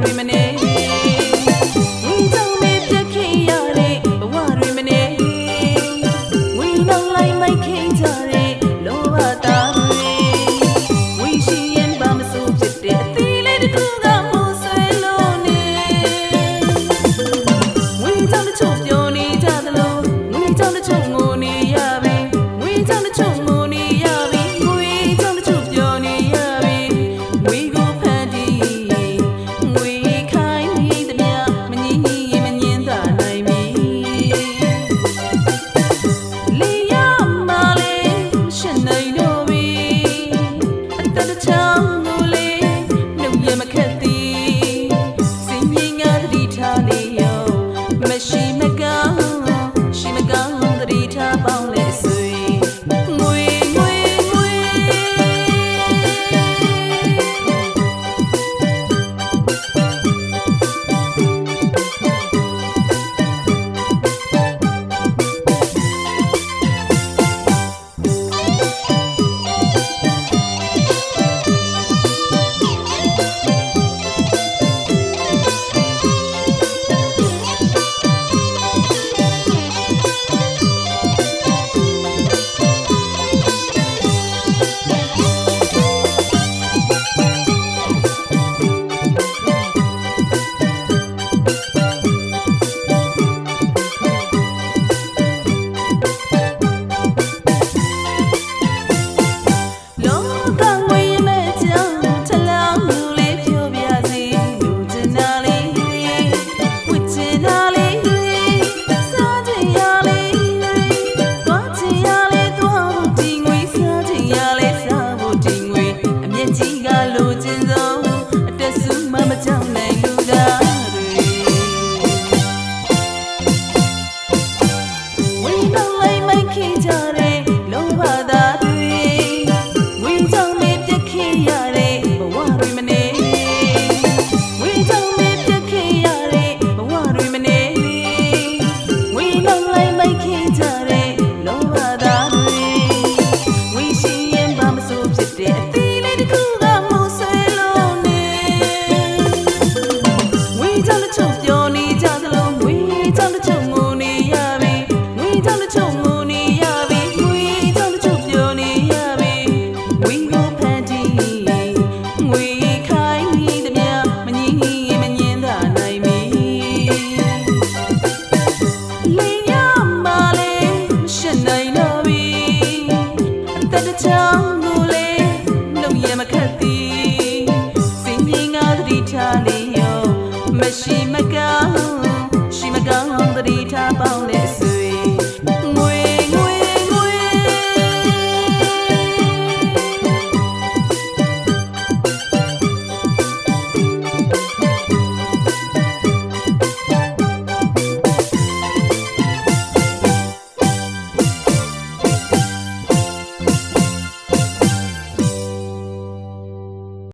တွေမနေငွေတော့မေးပြခင်ရလေဘဝတွေမနေငွေတော့လိုက်မိုက်ခင် ချောင်းလိုလေးနှုတ်ရမခက်သည်စင်မြင်ငါသတိထားလေရောမရှိမကောင်း မကောင်းရှိမကောင်းသတိထားပေါင်းလေ